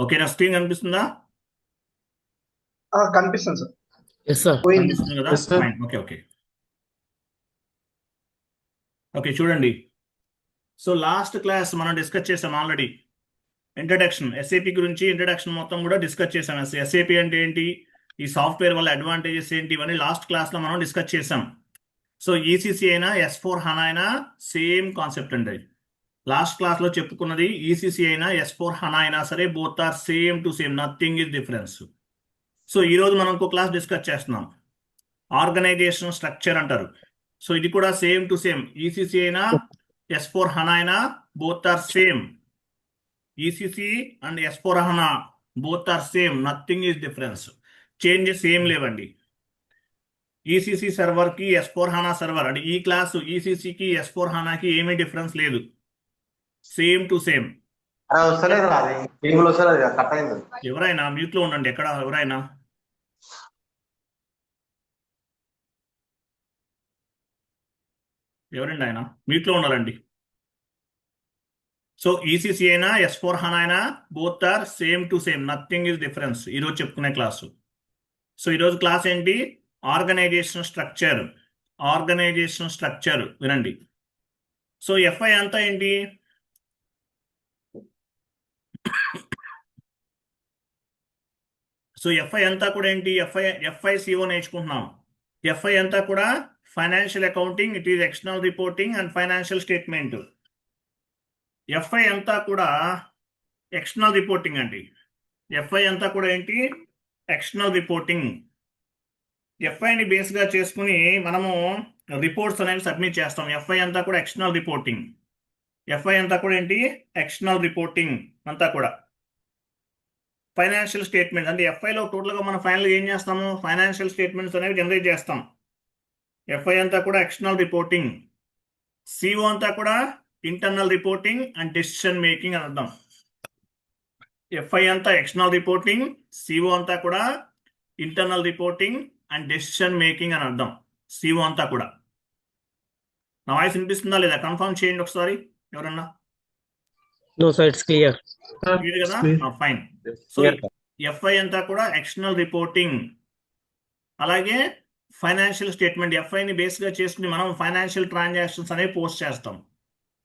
Okay నా screen కనిపిస్తుందా? ఆ, కనిపిస్తుంది సార్. ఎస్ కనిపిస్తుంది కదా. ఓకే ఓకే ఓకే చూడండి. సో లాస్ట్ క్లాస్ మనం డిస్కస్ చేసాం ఆల్రెడీ ఇంట్రడక్షన్ ఎస్ఏపి గురించి ఇంట్రడక్షన్ మొత్తం కూడా డిస్కస్ చేసాం. ఎస్ఏపి అంటే ఏంటి? ఈ సాఫ్ట్వేర్ వల్ల అడ్వాంటేజెస్ ఏంటి? ఇవన్నీ లాస్ట్ క్లాస్లో మనం డిస్కస్ చేసాం. సో ఈసీసీ అయినా ఎస్ ఫోర్ హనా అయినా సేమ్ కాన్సెప్ట్ అండి. లాస్ట్ క్లాస్లో చెప్పుకున్నది ఈసీసీ అయినా ఎస్ ఫోర్ హనా అయినా సరే both are same to same nothing is difference so ఈరోజు మనం ఇంకో క్లాస్ డిస్కస్ చేస్తున్నాం. ఆర్గనైజేషన్ స్ట్రక్చర్ అంటారు. సో ఇది కూడా సేమ్ టు సేమ్ ఈసీసీ అయినా ఎస్ ఫోర్ హనా అయినా both are same ECC and S four HANA both are same nothing is difference changes ఏం లేవండి. ఈసీసీ సర్వర్కి ఎస్ ఫోర్ హానా సర్వర్ అంటే ఈ క్లాసు ఈసీసీకి ఎస్ ఫోర్ హానాకి ఏమీ డిఫరెన్స్ లేదు. సేమ్ టు సేమ్ వస్తలేదు ఎవరైనా మ్యూట్లో ఉండండి ఎక్కడ ఎవరైనా? ఎవరండి ఆయన? మ్యూట్లో ఉండాలండి సో ఈసీసీ అయినా ఎస్ ఫోర్ హనా అయినా both are same to same nothing is difference ఈరోజు చెప్పుకునే క్లాసు. సో ఈరోజు క్లాస్ ఏంటి? ఆర్గనైజేషన్ స్ట్రక్చర్ ఆర్గనైజేషన్ స్ట్రక్చర్ వినండి. సో ఎఫ్ఐ అంతా ఏంటి? సో ఎఫ్ఐ అంతా కూడా ఏంటి? ఎఫ్ఐ ఎఫ్ఐ సిఓ నేర్చుకుంటున్నాం. ఎఫ్ఐ అంతా కూడా financial accounting it is external reporting and financial statement FI అంతా కూడా ఎక్స్టర్నల్ రిపోర్టింగ్ అండి. ఎఫ్ఐ అంతా కూడా ఏంటి? ఎక్స్టర్నల్ రిపోర్టింగ్ ఎఫ్ఐని బేస్గా చేసుకుని మనము రిపోర్ట్స్ అనేవి సబ్మిట్ చేస్తాం. ఎఫ్ఐ అంతా కూడా ఎక్స్టర్నల్ రిపోర్టింగ్ ఎఫ్ఐ అంతా కూడా ఏంటి? ఎక్స్టర్నల్ రిపోర్టింగ్ అంతా కూడా. ఫైనాన్షియల్ స్టేట్మెంట్స్ అంటే ఎఫ్ఐలో టోటల్గా మనం ఫైనల్ ఏం చేస్తాము? ఫైనాన్షియల్ స్టేట్మెంట్స్ అనేవి జనరేట్ చేస్తాం. ఎఫ్ఐ అంతా కూడా ఎక్స్టర్నల్ రిపోర్టింగ్ సిఓ అంతా కూడా internal reporting and decision making అని అర్థం. ఎఫ్ఐ అంతా ఎక్స్టర్నల్ రిపోర్టింగ్ సిఓ అంతా కూడా internal reporting and decision making అని అర్థం. సిఓ అంతా కూడా. నా వాయిస్ వినిపిస్తుందా లేదా? కన్ఫర్మ్ చేయండి ఒకసారి. ఎవరన్నా? No sir it's clear clear కదా. ఫైన్ సో ఎఫ్ఐ అంతా కూడా ఎక్స్టర్నల్ రిపోర్టింగ్ అలాగే ఫైనాన్షియల్ స్టేట్మెంట్ ఎఫ్ఐని బేస్గా చేసుకుని మనం ఫైనాన్షియల్ ట్రాన్సాక్షన్స్ అనేవి పోస్ట్ చేస్తాం.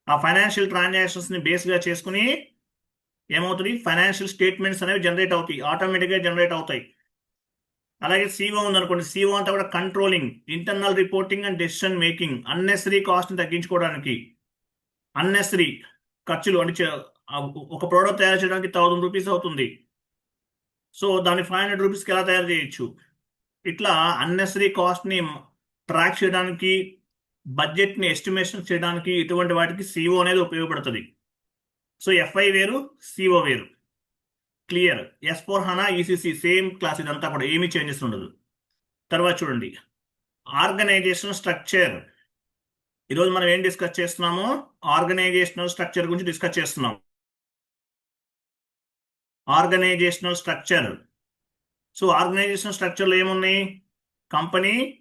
ఆ ఫైనాన్షియల్ ట్రాన్సాక్షన్స్ని బేస్గా చేసుకుని ఏమవుతుంది? ఫైనాన్షియల్ స్టేట్మెంట్స్ అనేవి జనరేట్ అవుతాయి. ఆటోమేటిక్గా జనరేట్ అవుతాయి. అలాగే సిఓ ఉందనుకోండి. సిఓ అంతా కూడా controlling internal reporting and decision making unnecessary కాస్ట్ని తగ్గించుకోవడానికి. అన్నెసరీ ఖర్చులు అంటే చే- ఒక ప్రోడక్ట్ తయారు చేయడానికి థౌజండ్ రూపీస్ అవుతుంది. సో దాన్ని ఫైవ్ హండ్రెడ్ రూపీస్కి ఎలా తయారు చేయొచ్చు? ఇట్లా అన్నెసరీ కాస్ట్ని ట్రాక్ చేయడానికి బడ్జెట్ని ఎస్టిమేషన్ చేయడానికి ఇటువంటి వాటికి సిఓ అనేది ఉపయోగపడుతుంది. సో ఎఫ్ఐ వేరు సిఓ వేరు. Clear S four HANA ECC same class ఇదంతా కూడా ఏమీ చేంజెస్ ఉండదు. తర్వాత చూడండి. ఆర్గనైజేషన్ స్ట్రక్చర్ ఈరోజు మనం ఏం డిస్కస్ చేస్తున్నాము? ఆర్గనైజేషనల్ స్ట్రక్చర్ గురించి డిస్కస్ చేస్తున్నాం. Organisational structure. సో ఆర్గనైజేషన్ స్ట్రక్చర్లో ఏమున్నాయి? Company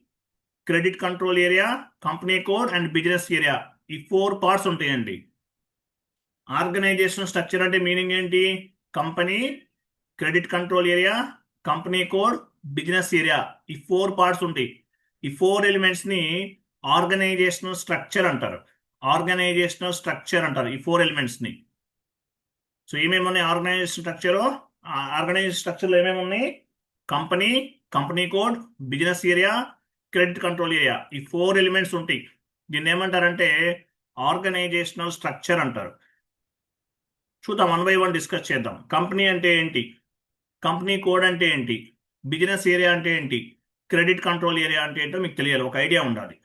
credit control area company code and business area. ఈ ఫోర్ పార్ట్స్ ఉంటాయండి. ఆర్గనైజేషన్ స్ట్రక్చర్ అంటే మీనింగ్ ఏంటి? Company credit control area company code business area. ఈ ఫోర్ పార్ట్స్ ఉంటాయి. ఈ ఫోర్ ఎలిమెంట్స్ని ఆర్గనైజేషనల్ స్ట్రక్చర్ అంటారు. ఆర్గనైజేషనల్ స్ట్రక్చర్ అంటారు ఈ ఫోర్ ఎలిమెంట్స్ని సో ఏమేమి ఉన్నాయి ఆర్గనైజేషన్ స్ట్రక్చర్ ఆర్గనైజేషన్ స్ట్రక్చర్లో ఏమేమి ఉన్నాయి? Company company code business area credit control area. ఈ ఫోర్ ఎలిమెంట్స్ ఉంటాయి. దీన్ని ఏమంటారంటే ఆర్గనైజేషనల్ స్ట్రక్చర్ అంటారు. చూద్దాం వన్ బై వన్ డిస్కస్ చేద్దాం. కంపెనీ అంటే ఏంటి? కంపెనీ కోడ్ అంటే ఏంటి? బిజినెస్ ఏరియా అంటే ఏంటి? క్రెడిట్ కంట్రోల్ ఏరియా అంటే ఏంటో మీకు తెలియాలి. ఒక ఐడియా ఉండాలి.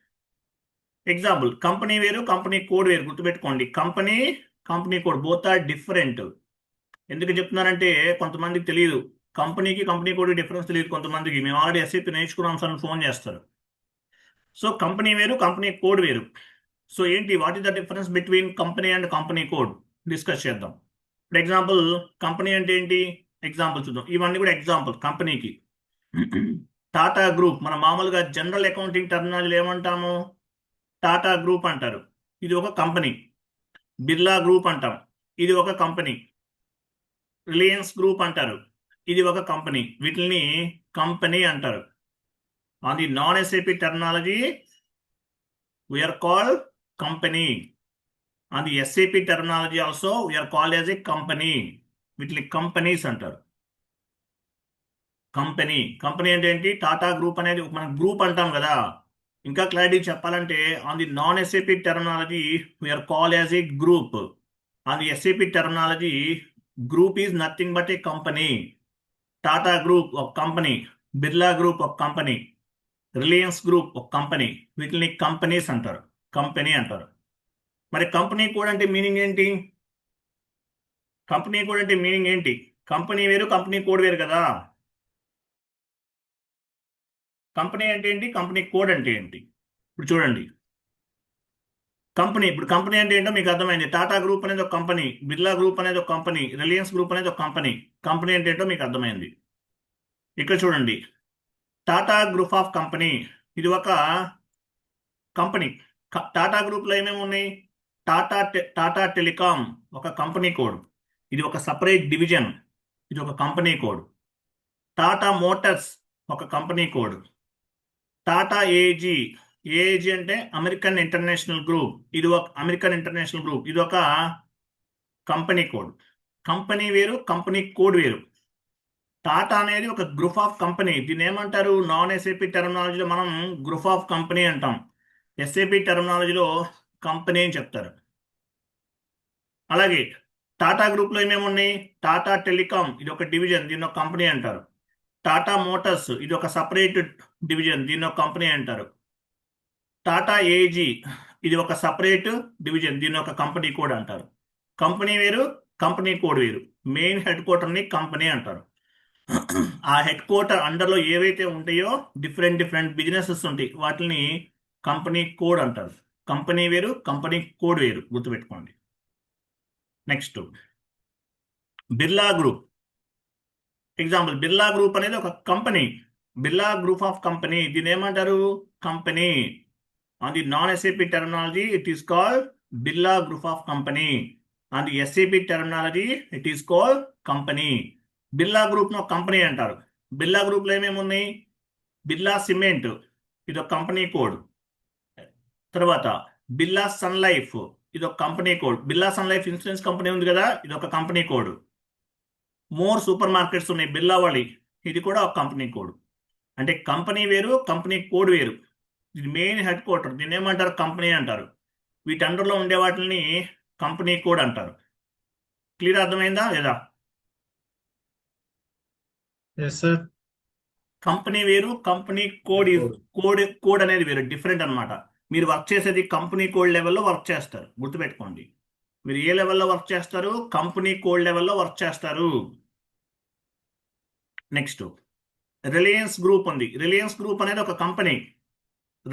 ఎగ్జాంపుల్ కంపెనీ వేరు కంపెనీ కోడ్ వేరు గుర్తుపెట్టుకోండి. Company company code both are different ఎందుకు చెప్తున్నారంటే కొంతమందికి తెలియదు కంపెనీకి కంపెనీ కోడ్ డిఫరెన్స్ తెలియదు కొంతమందికి. మేము ఆల్రెడీ ఎస్ఏపీ నేర్చుకున్నాం సార్ ఫోన్ చేస్తారు. సో కంపెనీ వేరు కంపెనీ కోడ్ వేరు. సో ఏంటి? What is the difference between company and company code discuss చేద్దాం. ఫర్ ఎగ్జాంపుల్ కంపెనీ అంటే ఏంటి? ఎగ్జాంపుల్ చూద్దాం. ఇవన్నీ కూడా ఎగ్జాంపుల్ కంపెనీకి టాటా గ్రూప్ మన మామూలుగా జనరల్ అకౌంటింగ్ టర్మినాలజీలో ఏమంటాము? టాటా గ్రూప్ అంటారు. ఇది ఒక కంపెనీ. బిర్లా గ్రూప్ అంటాం. ఇది ఒక కంపెనీ. రిలయన్స్ గ్రూప్ అంటారు. ఇది ఒక కంపెనీ. వీటిని కంపెనీ అంటారు. On the non SAP terminology we are call company on the SAP terminology also we are call as a company వీటిని కంపెనీస్ అంటారు. కంపెనీ. కంపెనీ అంటే ఏంటి? టాటా గ్రూప్ అనేది మన గ్రూప్ అంటాం కదా. ఇంకా క్లారిటీ చెప్పాలంటే on the non SAP terminology we are call as a group on the SAP terminology group is nothing but a company Tata group ఒక కంపెనీ బిర్లా గ్రూప్ ఒక కంపెనీ రిలయన్స్ గ్రూప్ ఒక కంపెనీ వీటిని కంపెనీస్ అంటారు company అంటారు. మరి company కూడా అంటే meaning ఏంటి? కంపెనీ కూడా అంటే మీనింగ్ ఏంటి? కంపెనీ వేరు కంపెనీ కోడ్ వేరు కదా. కంపెనీ అంటే ఏంటి? కంపెనీ కోడ్ అంటే ఏంటి? ఇప్పుడు చూడండి. కంపెనీ ఇప్పుడు కంపెనీ అంటే ఏంటో మీకు అర్థమైంది. టాటా గ్రూప్ అనేది ఒక కంపెనీ బిర్లా గ్రూప్ అనేది ఒక కంపెనీ రిలయన్స్ గ్రూప్ అనేది ఒక కంపెనీ. కంపెనీ అంటే ఏంటో మీకు అర్థమైంది. ఇక్కడ చూడండి. టాటా గ్రూప్ ఆఫ్ కంపెనీ ఇది ఒక కంపెనీ. టాటా గ్రూప్లో ఏమేమి ఉన్నాయి? టాటా టాటా టెలికామ్ ఒక కంపెనీ కోడ్. ఇది ఒక సపరేట్ డివిజన్. ఇది ఒక కంపెనీ కోడ్. టాటా మోటార్స్ ఒక company code. Tata AG AAG అంటే అమెరికన్ ఇంటర్నేషనల్ గ్రూప్. ఇది ఒక అమెరికన్ ఇంటర్నేషనల్ గ్రూప్. ఇది ఒక కంపెనీ కోడ్. కంపెనీ వేరు కంపెనీ కోడ్ వేరు. టాటా అనేది ఒక గ్రూప్ ఆఫ్ కంపెనీ. దీన్ని ఏమంటారు? నాన్ ఎస్ఏపి టెర్మినాలజీలో మనం గ్రూప్ ఆఫ్ కంపెనీ అంటాం. ఎస్ఏపి టెర్మినాలజీలో కంపెనీ అని చెప్తారు. అలాగే టాటా గ్రూప్లో ఏమేమి ఉన్నాయి? టాటా టెలికాం. ఇది ఒక డివిజన్. దీన్ని ఒక కంపెనీ అంటారు. టాటా మోటార్స్. ఇది ఒక సపరేట్ డివిజన్ దీన్ని ఒక కంపెనీ అంటారు. టాటా ఏజీ ఇది ఒక సపరేట్ డివిజన్ దీన్ని ఒక కంపెనీ కోడ్ అంటారు. కంపెనీ వేరు కంపెనీ కోడ్ వేరు. మెయిన్ హెడ్ క్వార్టర్ని కంపెనీ అంటారు. ఆ హెడ్ క్వార్టర్ అండర్లో ఏవైతే ఉంటాయో డిఫరెంట్ డిఫరెంట్ బిజినెసెస్ ఉంటాయి. వాటిని కంపెనీ కోడ్ అంటారు. కంపెనీ వేరు కంపెనీ కోడ్ వేరు. గుర్తుపెట్టుకోండి. Next Birla group example Birla group అనేది ఒక company Birla group of company దీని ఏమంటారు company on the non SAP terminology it is called Birla group of company. On the SAP terminology it is called company. Birla గ్రూప్ను company అంటారు. బిర్లా గ్రూప్లో ఏమేమి ఉన్నాయి Birla cement. ఇది ఒక కంపెనీ కోడ్. తర్వాత Birla Sun Life. ఇది ఒక company code. Birla Sun Life insurance company ఉంది కదా ఇది ఒక company code. More supermarkets ఉన్నాయి. బిర్లా వాళ్ళి ఇది కూడా ఒక కంపెనీ కోడ్. అంటే కంపెనీ వేరు కంపెనీ కోడ్ వేరు. ఇది మెయిన్ హెడ్ క్వార్టర్ దీన్ని ఏమంటారు? కంపెనీ అంటారు. వీటి అండర్లో ఉండే వాటిని కంపెనీ కోడ్ అంటారు. క్లియర్ అర్థమైందా? లేదా? కంపెనీ వేరు కంపెనీ కోడ్ కోడ్ కోడ్ అనేది వేరు డిఫరెంట్ అన్నమాట. మీరు వర్క్ చేసేది కంపెనీ కోడ్ లెవెల్లో వర్క్ చేస్తారు. గుర్తుపెట్టుకోండి. మీరు ఏ లెవెల్లో వర్క్ చేస్తారు? కంపెనీ కోడ్ లెవెల్లో వర్క్ చేస్తారు. నెక్స్ట్. రిలయన్స్ గ్రూప్ ఉంది. రిలయన్స్ గ్రూప్ అనేది ఒక కంపెనీ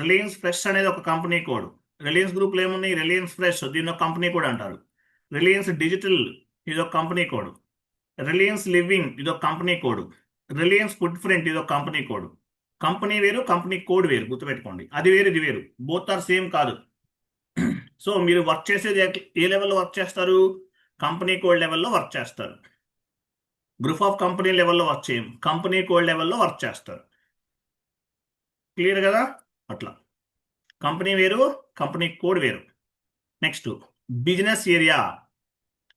రిలయన్స్ ఫ్రెష్ అనేది ఒక కంపెనీ కోడ్ రిలయన్స్ గ్రూప్లో ఏమున్నాయి రిలయన్స్ ఫ్రెష్ దీన్ని ఒక కంపెనీ కోడ్ అంటారు. రిలయన్స్ డిజిటల్ ఇది ఒక కంపెనీ కోడ్ రిలయన్స్ లివింగ్ ఇది ఒక company code Reliance food front ఇది ఒక కంపెనీ కోడ్ కంపెనీ వేరు కంపెనీ కోడ్ వేరు గుర్తుపెట్టుకోండి. అది వేరు ఇది వేరు. బోత్ ఆర్ సేమ్ కాదు. సో మీరు వర్క్ చేసేది ఏ- ఏ లెవెల్లో వర్క్ చేస్తారు? కంపెనీ కోడ్ లెవెల్లో వర్క్ చేస్తారు. గ్రూప్ ఆఫ్ కంపెనీ లెవెల్లో వర్క్ చేయం. కంపెనీ కోడ్ లెవెల్లో వర్క్ చేస్తారు. క్లియర్ కదా? అట్లా. కంపెనీ వేరు కంపెనీ కోడ్ వేరు. Next business area.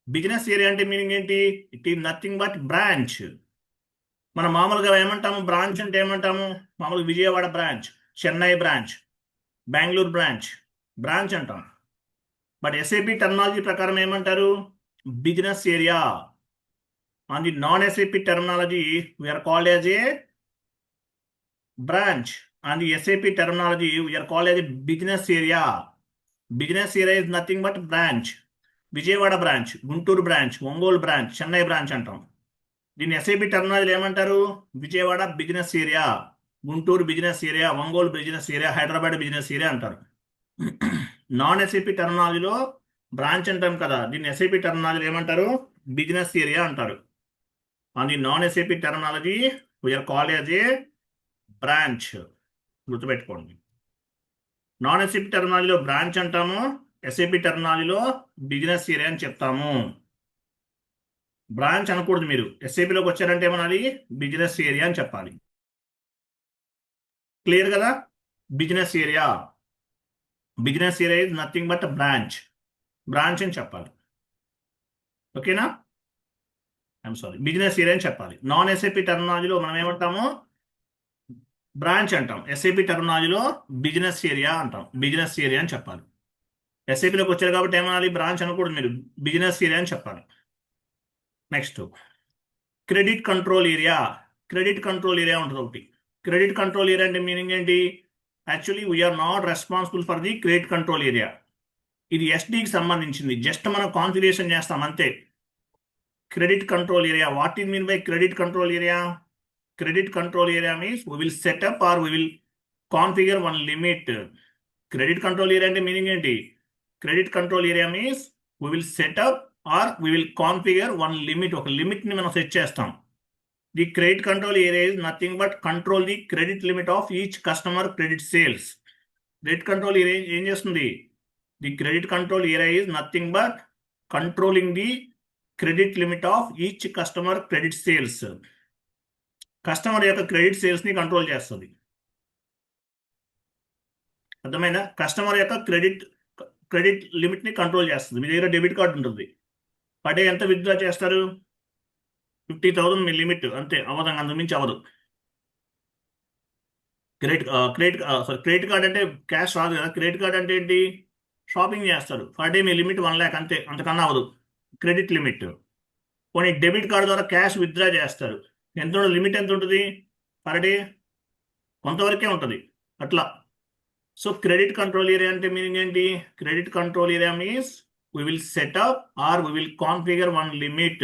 Business area అంటే మీనింగ్ ఏంటి? It is nothing but branch. మనం మామూలుగా ఏమంటాము? బ్రాంచ్ అంటే ఏమంటాము? మామూలుగా Vijayawada branch Chennai branch Bengaluru branch. Branch అంటాం. బట్ ఎస్ఏపి టెక్నాలజీ ప్రకారం ఏమంటారు? Business area. On the non we are called as a a branch the SAP terminology, terminology are called as a business area business area is nothing but branch Vijayawada branch Guntur branch Ongole branch Chennai branch అంటాం. దీన్ని SAP టెర్మినాలజీలు ఏమంటారు? Vijayawada business area Guntur business area Ongole business area Hyderabad business area అంటారు. Non SAP టర్మినాలజీలో branch అంటాం కదా. దీన్ని SAP టర్మినాలజీలు ఏమంటారు? బిజినెస్ ఏరియా అంటారు. On the non SAP terminology we are call as a branch గుర్తుపెట్టుకోండి. నాన్ ఎస్ఐపి టెర్మినాలజీలో బ్రాంచ్ అంటాము. ఎస్ఐపి టెర్మినాలజీలో బిజినెస్ ఏరియా అని చెప్తాము. బ్రాంచ్ అనకూడదు మీరు. ఎస్ఏపిలోకి వచ్చారంటే ఏమనాలి? బిజినెస్ ఏరియా అని చెప్పాలి. క్లియర్ కదా? Business area business area is nothing but branch branch అని చెప్పాలి. ఓకేనా ఐఎమ్ సారీ బిజినెస్ ఏరియా అని చెప్పాలి నాన్ ఎస్ఏపి టెర్మినాలజీలో మనం ఏమంటాము? బ్రాంచ్ అంటాం. ఎస్ఏపి టెర్మినాలజీలో బిజినెస్ ఏరియా అంటాం. బిజినెస్ ఏరియా అని చెప్పాలి. ఎస్ఏపిలోకి వచ్చారు కాబట్టి ఏమనాలి బ్రాంచ్ అనకూడదు మీరు. బిజినెస్ ఏరియా అని చెప్పాలి. Next credit control area credit control area ఉంటుంది ఒకటి. క్రెడిట్ కంట్రోల్ ఏరియా అంటే మీనింగ్ ఏంటి? Actually we are not responsible for the credit control area ఇది ఎస్డీకి సంబంధించింది. జస్ట్ మనం కాన్ఫిగరేషన్ చేస్తాం అంతే. Credit control area what is mean by credit control area credit control area means we will set up or we will configure one limit credit control area అంటే meaning ఏంటి? Credit control area means we will set up or we will configure one limit ఒక లిమిట్ని మనం set చేస్తాం. The credit control area is nothing but control the credit limit of each customer credit sales credit control area ఏం చేస్తుంది? The credit control area is nothing but controlling the credit limit of each customer credit sales. Customer యొక్క credit సేల్స్ని control చేస్తుంది. అర్థమైనా customer యొక్క credit credit లిమిట్ని control చేస్తుంది. మీ దగ్గర డెబిట్ కార్డు ఉంటుంది. పడే డే ఎంత విత్డ్రా చేస్తారు? ఫిఫ్టీ థౌసండ్ మీ లిమిట్. అంతే. అవ్వదు అంత అవ్వదు. Credit credit sorry credit card అంటే క్యాష్ రాదు కదా. క్రెడిట్ కార్డ్ అంటే ఏంటి? షాపింగ్ చేస్తారు. పర్ డే మీ లిమిట్ వన్ ల్యాక్. అంతే. అంతకన్నా అవ్వదు. Credit limit. పోనీ డెబిట్ కార్డు ద్వారా క్యాష్ విత్డ్రా చేస్తారు. ఎంత లిమిట్ ఎంత ఉంటుంది? Per day? కొంతవరకే ఉంటుంది. అట్లా. సో క్రెడిట్ కంట్రోల్ ఏరియా అంటే మీనింగ్ ఏంటి? Credit control area means we will set up or we will configure one limit.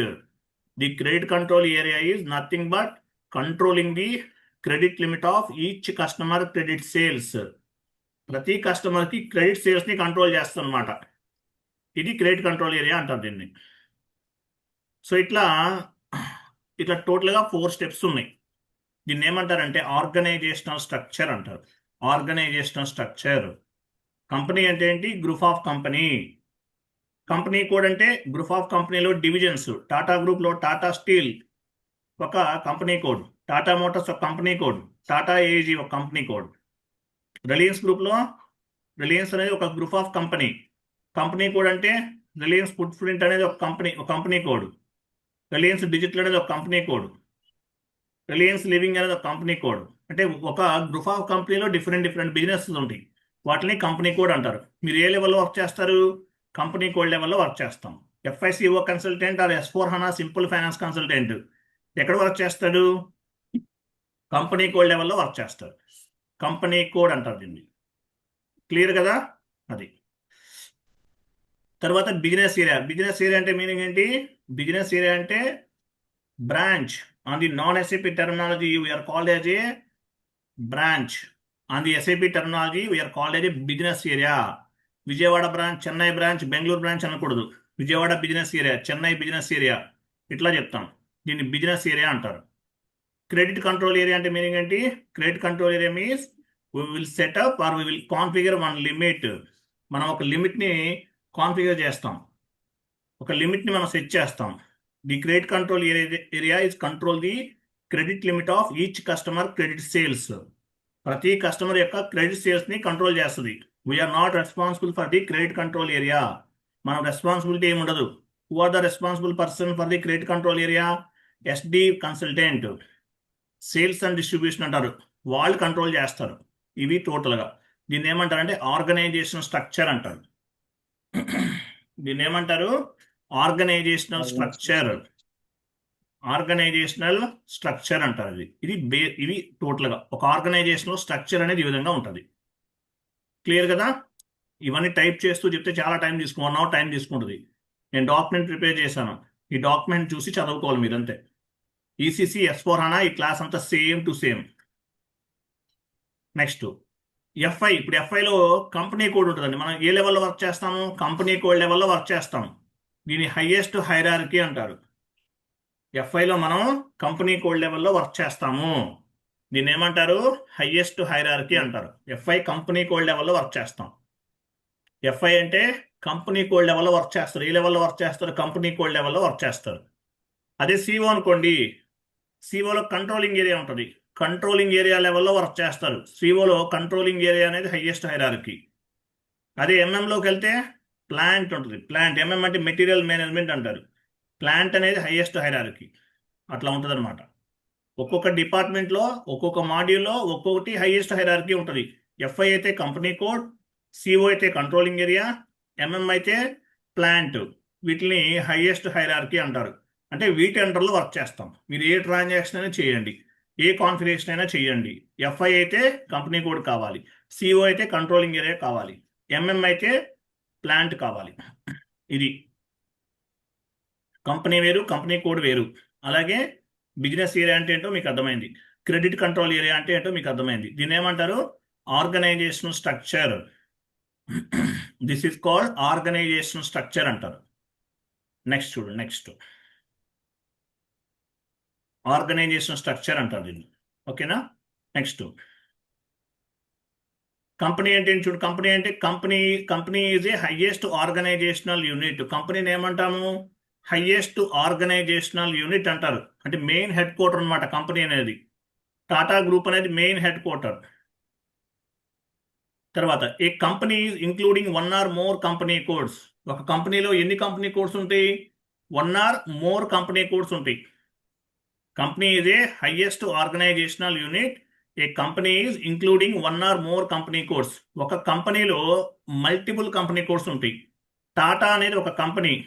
The credit control area is nothing but controlling the credit limit of each customer credit sales. ప్రతి కస్టమర్కి credit సేల్స్ని control చేస్తుంది అనమాట ఇది credit control area అంటారు దీన్ని. So ఇట్లా ఇట్లా టోటల్గా ఫోర్ స్టెప్స్ ఉన్నాయి. దీన్ని ఏమంటారంటే ఆర్గనైజేషనల్ స్ట్రక్చర్ అంటారు. ఆర్గనైజేషనల్ స్ట్రక్చర్ కంపెనీ అంటే ఏంటి? Group of company company code అంటే గ్రూప్ ఆఫ్ కంపెనీలో డివిజన్స్ టాటా గ్రూప్లో టాటా స్టీల్ ఒక కంపెనీ కోడ్ టాటా మోటార్స్ ఒక కంపెనీ కోడ్ టాటా ఏజీ ఒక కంపెనీ కోడ్ రిలయన్స్ గ్రూప్లో రిలయన్స్ అనేది ఒక group of company company code అంటే రిలయన్స్ ఫుడ్ ప్రింట్ అనేది ఒక కంపెనీ ఒక కంపెనీ కోడ్ రిలయన్స్ డిజిటల్ అనేది ఒక కంపెనీ కోడ్ రిలయన్స్ లివింగ్ అనేది ఒక కంపెనీ కోడ్ అంటే ఒక గ్రూప్ ఆఫ్ కంపెనీలో డిఫరెంట్ డిఫరెంట్ బిజినెస్ ఉంటాయి. వాటిని కంపెనీ కోడ్ అంటారు. మీరు ఏ లెవెల్లో వర్క్ చేస్తారు? కంపెనీ కోడ్ లెవెల్లో వర్క్ చేస్తాం. FICO consultant or S four HANA simple finance consultant ఎక్కడ వర్క్ చేస్తాడు? కంపెనీ కోడ్ లెవెల్లో వర్క్ చేస్తాడు. కంపెనీ కోడ్ అంటారు దీన్ని. క్లియర్ కదా? అది. తర్వాత బిజినెస్ ఏరియా. బిజినెస్ ఏరియా అంటే మీనింగ్ ఏంటి? బిజినెస్ ఏరియా అంటే branch. On the non SAP terminology we are called as a branch. On the SAP terminology we are called as a business area. Vijayawada branch Chennai branch Bengaluru branch అనకూడదు. Vijayawada business area Chennai business area. ఇట్లా చెప్తాం. దీన్ని business area అంటారు. Credit control area అంటే meaning ఏంటి? Credit control area means we will set up or we will configure one limit మనం ఒక లిమిట్ని configure చేస్తాం. ఒక లిమిట్ని మనం సెట్ చేస్తాం. The credit control area area is control the credit limit of each customer credit sales ప్రతి customer యొక్క credit సేల్స్ని కంట్రోల్ చేస్తుంది. We are not responsible for the credit control area మనం రెస్పాన్సిబిలిటీ ఏమి ఉండదు. Who are the responsible person for the credit control area SD consultant sales and distribution అంటారు. వాళ్ళు control చేస్తారు. ఇవి టోటల్గా దీన్ని ఏమంటారంటే ఆర్గనైజేషన్ స్ట్రక్చర్ అంటారు. దీన్ని ఏమంటారు ఆర్గనైజేషనల్ స్ట్రక్చర్. ఆర్గనైజేషనల్ స్ట్రక్చర్ అంటారు ఇది. ఇది బే ఇవి టోటల్గా ఒక ఆర్గనైజేషనల్ స్ట్రక్చర్ అనేది ఈ విధంగా ఉంటుంది. క్లియర్ కదా? ఇవన్నీ టైప్ చేస్తూ చెప్తే చాలా టైం తీసుకు వన్ అవర్ టైం తీసుకుంటుంది. నేను డాక్యుమెంట్ ప్రిపేర్ చేశాను. ఈ డాక్యుమెంట్ చూసి చదువుకోవాలి మీరు అంతే ఈసీసీ ఎస్ ఫోర్ అనా ఈ క్లాస్ అంతా same to same. Next. FI ఇప్పుడు ఎఫ్ఐలో కంపెనీ కోడ్ ఉంటుందండి. మనం ఏ లెవెల్లో వర్క్ చేస్తాము? కంపెనీ కోడ్ లెవెల్లో వర్క్ చేస్తాం. దీని హైయెస్ట్ హైరార్కీ అంటారు. ఎఫ్ఐలో మనం కంపెనీ కోడ్ లెవెల్లో వర్క్ చేస్తాము. దీన్ని ఏమంటారు? హైయెస్ట్ హైరార్కీ అంటారు. ఎఫ్ఐ కంపెనీ కోడ్ లెవెల్లో వర్క్ చేస్తాం. ఎఫ్ఐ అంటే కంపెనీ కోడ్ లెవెల్లో వర్క్ చేస్తారు. ఏ లెవెల్లో వర్క్ చేస్తారు? కంపెనీ కోడ్ లెవెల్లో వర్క్ చేస్తారు. అదే సిఓ అనుకోండి. సిఓలో కంట్రోలింగ్ ఏరియా ఉంటుంది. కంట్రోలింగ్ ఏరియా లెవెల్లో వర్క్ చేస్తారు. సిఓలో కంట్రోలింగ్ ఏరియా అనేది హైయెస్ట్ హైరార్కీ అదే ఎంఎంలోకి వెళ్తే ప్లాంట్ ఉంటుంది. ప్లాంట్ ఎంఎం అంటే మెటీరియల్ మేనేజ్మెంట్ అంటారు. ప్లాంట్ అనేది హైయెస్ట్ హైరార్కీ అట్లా ఉంటుంది అనమాట ఒక్కొక్క డిపార్ట్మెంట్లో ఒక్కొక్క మాడ్యూల్లో ఒక్కొక్కటి హైయెస్ట్ హైరార్కీ ఉంటుంది. ఎఫ్ఐ అయితే కంపెనీ కోడ్ సిఓ అయితే కంట్రోలింగ్ ఏరియా ఎంఎం అయితే ప్లాంట్ వీటిని హైయెస్ట్ హైరార్కీ అంటారు. అంటే వీటి అండర్లో వర్క్ చేస్తాం. మీరు ఏ ట్రాన్సాక్షన్ అయినా చేయండి. ఏ కాన్ఫిగరేషన్ అయినా చేయండి. ఎఫ్ఐ అయితే కంపెనీ కోడ్ కావాలి. సిఓ అయితే కంట్రోలింగ్ ఏరియా కావాలి. ఎంఎం అయితే ప్లాంట్ కావాలి. ఇది కంపెనీ వేరు కంపెనీ కోడ్ వేరు. అలాగే బిజినెస్ ఏరియా అంటే ఏంటో మీకు అర్థమైంది. క్రెడిట్ కంట్రోల్ ఏరియా అంటే ఏంటో మీకు అర్థమైంది. దీని ఏమంటారు? Organization structure this is called organization structure అంటారు. నెక్స్ట్ చూడు నెక్స్ట్ ఆర్గనైజేషన్ స్ట్రక్చర్ అంటారు దీన్ని. ఓకేనా? నెక్స్ట్. కంపెనీ అంటే చూడు కంపెనీ అంటే company company is a highest organizational unit కంపెనీని ఏమంటాము? హైయెస్ట్ ఆర్గనైజేషనల్ యూనిట్ అంటారు. అంటే మెయిన్ హెడ్ క్వార్టర్ అనమాట కంపెనీ అనేది. టాటా గ్రూప్ అనేది మెయిన్ హెడ్ క్వార్టర్ తర్వాత a company including one or more company codes ఒక కంపెనీలో ఎన్ని కంపెనీ కోడ్స్ ఉంటాయి? One or more company codes ఉంటాయి. Company is a highest organizational unit a company is including one or more company codes ఒక కంపెనీలో multiple company codes ఉంటాయి. టాటా అనేది ఒక కంపెనీ.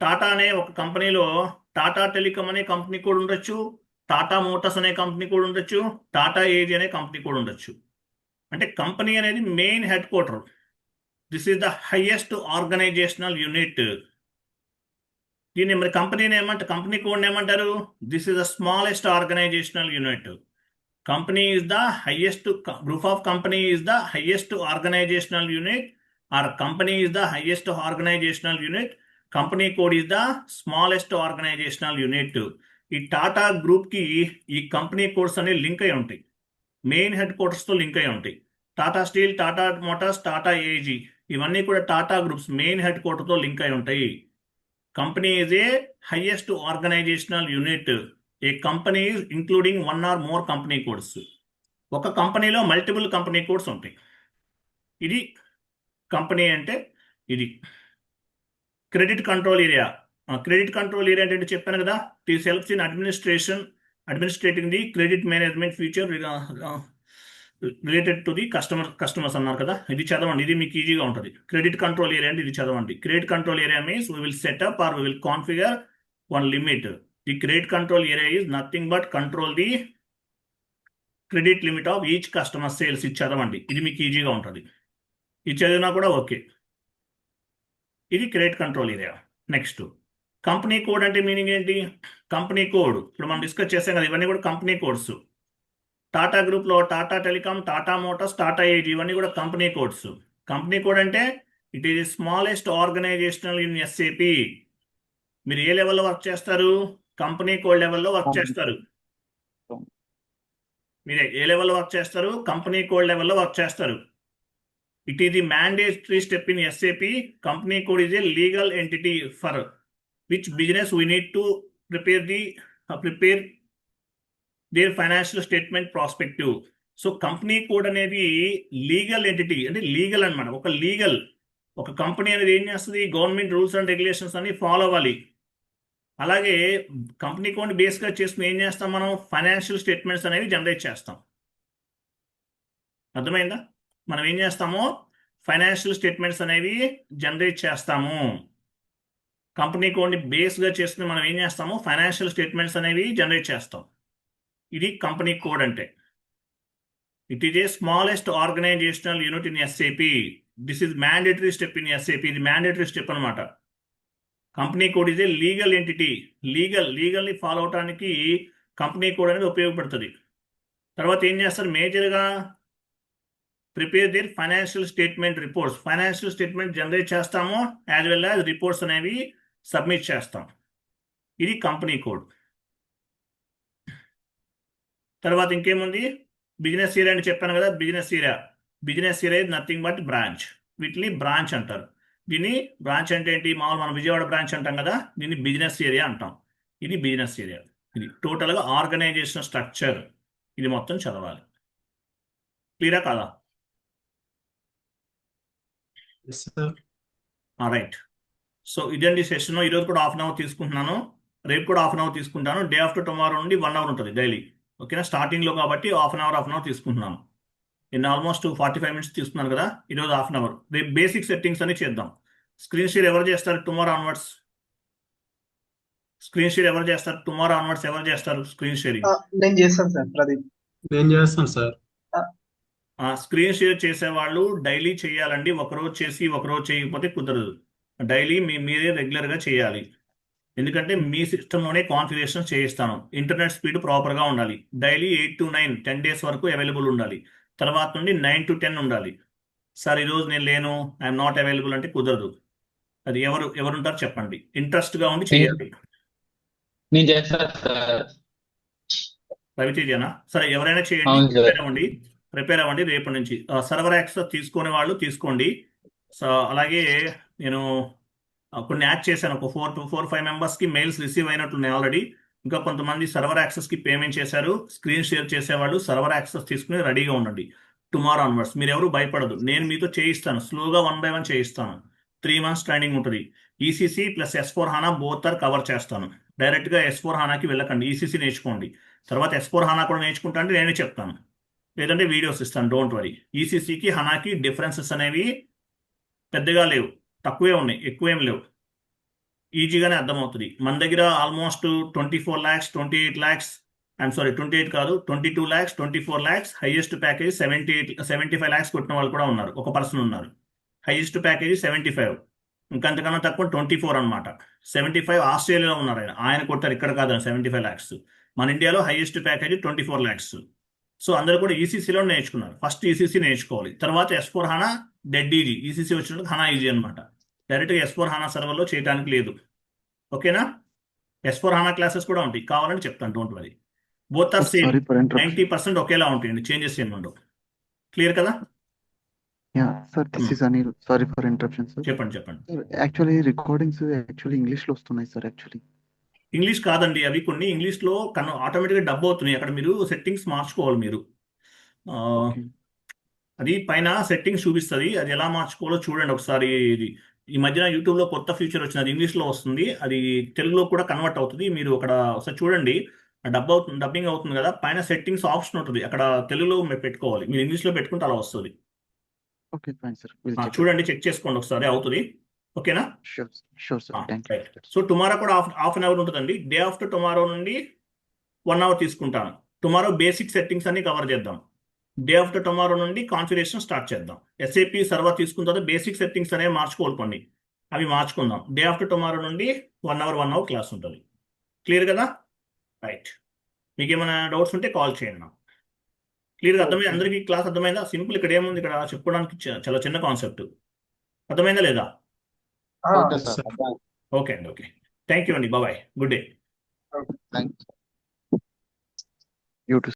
టాటా అనే ఒక కంపెనీలో టాటా టెలికామ్ అనే కంపెనీ కూడా ఉండొచ్చు. టాటా మోటార్స్ అనే కంపెనీ కూడా ఉండొచ్చు. టాటా ఏజీ అనే కంపెనీ కూడా ఉండొచ్చు. అంటే కంపెనీ అనేది main headquarter this is the highest organizational unit దీన్ని మరి కంపెనీని ఏమంటారు కంపెనీ కోడ్ ఏమంటారు this is the smallest organizational unit company is the highest group of company is the highest organizational unit or company is the highest organizational unit company code is the smallest organizational unit ఈ టాటా గ్రూప్కి ఈ company codes అనేవి link అయి ఉంటాయి. Main head క్వార్టర్స్తో link అయి ఉంటాయి. Tata steel Tata motors Tata AG ఇవన్నీ కూడా టాటా గ్రూప్స్ మెయిన్ హెడ్ క్వార్టర్తో లింక్ అయి ఉంటాయి. Company is a highest organizational unit a company including one or more company codes ఒక కంపెనీలో మల్టిపుల్ కంపెనీ కోడ్స్ ఉంటాయి. ఇది కంపెనీ అంటే ఇది. Credit control area credit control area అంటే చెప్పాను కదా. This helps in administration administrating the credit management future related to the customer customers అన్నారు కదా? ఇది చదవండి ఇది మీకు ఈజీగా ఉంటుంది. క్రెడిట్ కంట్రోల్ ఏరియా అంటే ఇది చదవండి. Credit control area means we will set up or we will configure one limit the credit control area is nothing but control the credit limit of each customer sales ఇది చదవండి ఇది మీకు ఈజీగా ఉంటుంది. ఇది చదివినా కూడా ఓకే ఇది credit control area next company code అంటే మీనింగ్ ఏంటి? కంపెనీ కోడ్ ఇప్పుడు మనం డిస్కస్ చేసాం కదా ఇవన్నీ కూడా కంపెనీ కోడ్స్ టాటా గ్రూప్లో Tata telecom Tata motors Tata AG ఇవన్నీ కూడా కంపెనీ కోడ్స్. కంపెనీ కోడ్ అంటే it is smallest organizational in SAP. మీరు ఏ లెవెల్లో వర్క్ చేస్తారు? కంపెనీ కోడ్ లెవెల్లో వర్క్ చేస్తారు. మీరు ఏ లెవెల్లో వర్క్ చేస్తారు? కంపెనీ కోడ్ లెవెల్లో వర్క్ చేస్తారు. It is the mandatory step in SAP. Company code is a legal entity for which business we need to prepare the prepare their financial statement prospective so company code అనేది legal entity అంటే legal అనమాట ఒక legal ఒక company అనేది ఏం చేస్తుంది? Government rules and regulations అన్ని follow అవ్వాలి. అలాగే కంపెనీ కోడ్ బేస్గా చేసుకుని ఏం చేస్తాం మనం? ఫైనాన్షియల్ స్టేట్మెంట్స్ అనేవి జనరేట్ చేస్తాం. అర్థమైందా? మనం ఏం చేస్తాము? ఫైనాన్షియల్ స్టేట్మెంట్స్ అనేవి జనరేట్ చేస్తాము. కంపెనీ కోడ్ని బేస్గా చేసుకుని మనం ఏం చేస్తాము? ఫైనాన్షియల్ స్టేట్మెంట్స్ అనేవి జనరేట్ చేస్తాం. ఇది కంపెనీ కోడ్ అంటే. It is a smallest organizational unit in SAP this is mandatory step in SAP ఇది మ్యాండేటరీ స్టెప్ అనమాట కంపెనీ కోడ్ ఇదే ఏ లీగల్ ఎంటిటీ లీగల్ లీగల్ని ఫాలో అవడానికి కంపెనీ కోడ్ అనేది ఉపయోగపడుతుంది. తర్వాత ఏం చేస్తారు? మేజర్గా prepare their financial statement reports financial statement generate చేస్తాము. యాజ్ వెల్ యాజ్ రిపోర్ట్స్ అనేవి సబ్మిట్ చేస్తాం. ఇది కంపెనీ కోడ్ తర్వాత ఇంకేముంది? బిజినెస్ ఏరియా అని చెప్పాను కదా business area business area is nothing but branch. వీటిని బ్రాంచ్ అంటారు. దీన్ని బ్రాంచ్ అంటే ఏంటి? మామూలు మనం విజయవాడ బ్రాంచ్ అంటాం కదా దీన్ని బిజినెస్ ఏరియా అంటాం. ఇది బిజినెస్ ఏరియా. ఇది టోటల్గా ఆర్గనైజేషన్ స్ట్రక్చర్. ఇది మొత్తం చదవాలి. క్లియరా కాదా? రైట్ సో ఇదండి సెషన్ ఈరోజు కూడా హాఫ్ అన్ అవర్ తీసుకుంటున్నాను. రేపు కూడా హాఫ్ అన్ అవర్ తీసుకుంటాను. డే ఆఫ్టర్ టుమారో నుండి వన్ అవర్ ఉంటుంది డైలీ ఓకేనా? స్టార్టింగ్లో కాబట్టి half an hour half an hour తీసుకుంటున్నాను నేను ఆల్మోస్ట్ ఫార్టీ ఫైవ్ మినిట్స్ తీసుకున్నాను కదా? ఈరోజు హాఫ్ అన్ అవర్. రేపు బేసిక్ సెట్టింగ్స్ అని చేద్దాం. స్క్రీన్ షేర్ ఎవరు చేస్తారు? Tomorrow onwards. స్క్రీన్ షేర్ ఎవరు చేస్తారు? టుమారో ఆన్వర్డ్స్ ఎవరు చేస్తారు? Screen sharing. నేను చేస్తాను సార్ ప్రదీప్. నేను చేస్తాను సార్. స్క్రీన్ షేర్ చేసే వాళ్ళు డైలీ చేయాలండి. ఒకరోజు చేసి ఒకరోజు చేయకపోతే కుదరదు. డైలీ మీ మీరే రెగ్యులర్గా చేయాలి. ఎందుకంటే మీ సిస్టంలోనే కాన్ఫిగరేషన్ చేయిస్తాను. ఇంటర్నెట్ స్పీడ్ ప్రాపర్గా ఉండాలి. Daily eight to nine ten days వరకు అవైలబుల్ ఉండాలి. తర్వాత నుండి నైన్ టు టెన్ ఉండాలి. సార్ ఈరోజు నేను లేను ఐఎమ్ నాట్ అవైలబుల్ అంటే కుదరదు. అది ఎవరు ఎవరు ఉంటారు చెప్పండి. ఇంట్రెస్ట్గా ఉండి నేను సార్. రవితేజనా? సరే ఎవరైనా చేయండి. ప్రిపేర్ అవ్వండి. ప్రిపేర్ అవ్వండి రేపటి నుంచి. సర్వర్ యాక్సెస్ తీసుకునే వాళ్ళు తీసుకోండి. సో అలాగే నేను కొన్ని యాడ్ చేశాను. ఒక ఫోర్ టు ఫోర్ ఫైవ్ మెంబర్స్కి మెయిల్స్ రిసీవ్ అయినట్లున్నాయి ఆల్రెడీ. ఇంకా కొంతమంది సర్వర్ యాక్సెస్కి పేమెంట్ చేశారు. స్క్రీన్ షేర్ చేసేవాళ్ళు సర్వర్ యాక్సెస్ తీసుకుని రెడీగా ఉండండి. Tomorrow onwards. మీరు ఎవరు భయపడదు. నేను మీతో చేయిస్తాను. స్లోగా వన్ బై వన్ చేయిస్తాను. త్రీ మంత్స్ ట్రైనింగ్ ఉంటుంది. ECC plus S four HANA both cover చేస్తాను. డైరెక్ట్గా ఎస్ ఫోర్ హానాకి వెళ్ళకండి. ఈసీసీ నేర్చుకోండి. తర్వాత ఎస్ ఫోర్ హానా కూడా నేర్చుకుంటా అంటే నేనే చెప్తాను. లేదంటే వీడియోస్ ఇస్తాను. Don't worry. ఈసీసీకి హనాకి డిఫరెన్సెస్ అనేవి పెద్దగా లేవు. తక్కువే ఉన్నాయి ఎక్కువేం లేవు. ఈజీగానే అర్థమవుతుంది. మన దగ్గర almost twenty four lakhs twenty eight lakhs I'm sorry twenty eight కాదు twenty two lakhs twenty four lakhs highest package seventy eight seventy five lakhs కొట్టిన వాళ్ళు కూడా ఉన్నారు. ఒక పర్సన్ ఉన్నారు. Highest package seventy five. ఇంకంతకన్నా తక్కువ ట్వంటీ ఫోర్ అనమాట seventy five ఆస్ట్రేలియాలో ఉన్నారు ఆయన. ఆయన కొట్టారు ఇక్కడ కాదు సెవెంటీ ఫైవ్ ల్యాక్స్. మన ఇండియాలో highest package twenty four lakhs. So అందరూ కూడా ఈసీసీలో నేర్చుకున్నారు. ఫస్ట్ ఈసీసీ నేర్చుకోవాలి. తర్వాత S four HANA dead easy ECC వచ్చినప్పుడు హనా ఈజీ అనమాట డైరెక్ట్గా ఎస్ ఫోర్ హనా సర్వర్లో చేయడానికి లేదు. ఓకేనా? ఎస్ ఫోర్ హనా క్లాసెస్ కూడా ఉంటాయి. కావాలని చెప్తాను. Don't worry. Both are same Sorry for interruption. Ninety percent ఒకేలా ఉంటాయండి. చేంజెస్ ఏమి ఉండవు. క్లియర్ కదా? for interruption, sir. చెప్పండి చెప్పండి. English లో వస్తున్నాయి సార్ యాక్చువల్లీ ఇంగ్లీష్ కాదండి. అవి కొన్ని ఇంగ్లీష్లో కన్ ఆటోమేటిక్గా డబ్ అవుతున్నాయి. అక్కడ మీరు సెట్టింగ్స్ మార్చుకోవాలి మీరు. అది పైన సెట్టింగ్స్ చూపిస్తుంది. అది ఎలా మార్చుకోవాలో చూడండి ఒకసారి ఇది. ఈ మధ్యన యూట్యూబ్లో కొత్త ఫీచర్ వచ్చింది అది ఇంగ్లీష్లో వస్తుంది. అది తెలుగులో కూడా కన్వర్ట్ అవుతుంది. మీరు అక్కడ ఒకసారి చూడండి. డబ్ అవుతుంది డబ్బింగ్ అవుతుంది కదా. పైన సెట్టింగ్స్ ఆప్షన్ ఉంటుంది. అక్కడ తెలుగులో మీరు పెట్టుకోవాలి. మీరు ఇంగ్లీష్లో పెట్టుకుంటే అలా వస్తుంది. Okay fine sir. చూడండి. చెక్ చేసుకోండి ఒకసారి. అవుతుంది. ఓకేనా? సో టుమారో కూడా హాఫ్ హాఫ్ అన్ అవర్ ఉంటుందండి. డే ఆఫ్టర్ టుమారో నుండి వన్ అవర్ తీసుకుంటాను. టుమారో బేసిక్ సెట్టింగ్స్ అన్ని కవర్ చేద్దాం. డే ఆఫ్టర్ టుమారో నుండి కాన్ఫిగరేషన్ స్టార్ట్ చేద్దాం. ఎస్ఏపి సర్వర్ తీసుకున్న తర్వాత బేసిక్ సెట్టింగ్స్ అనేవి మార్చుకోవాలి అవి మార్చుకుందాం. డే ఆఫ్టర్ టుమారో నుండి one hour one hour class ఉంటుంది. క్లియర్ కదా? రైట్ మీకు ఏమైనా డౌట్స్ ఉంటే కాల్ చేయండి నాకు. క్లియర్గా అర్థమైంది అందరికీ క్లాస్ అర్థమైందా? సింపుల్ ఇక్కడ ఏముంది? ఇక్కడ చెప్పుకోవడానికి చాలా చిన్న కాన్సెప్ట్ అర్థమైందా లేదా? ఆ, ఓకే సార్ ఓకే అండి ఓకే థ్యాంక్ యూ అండి. Bye bye good day thank you to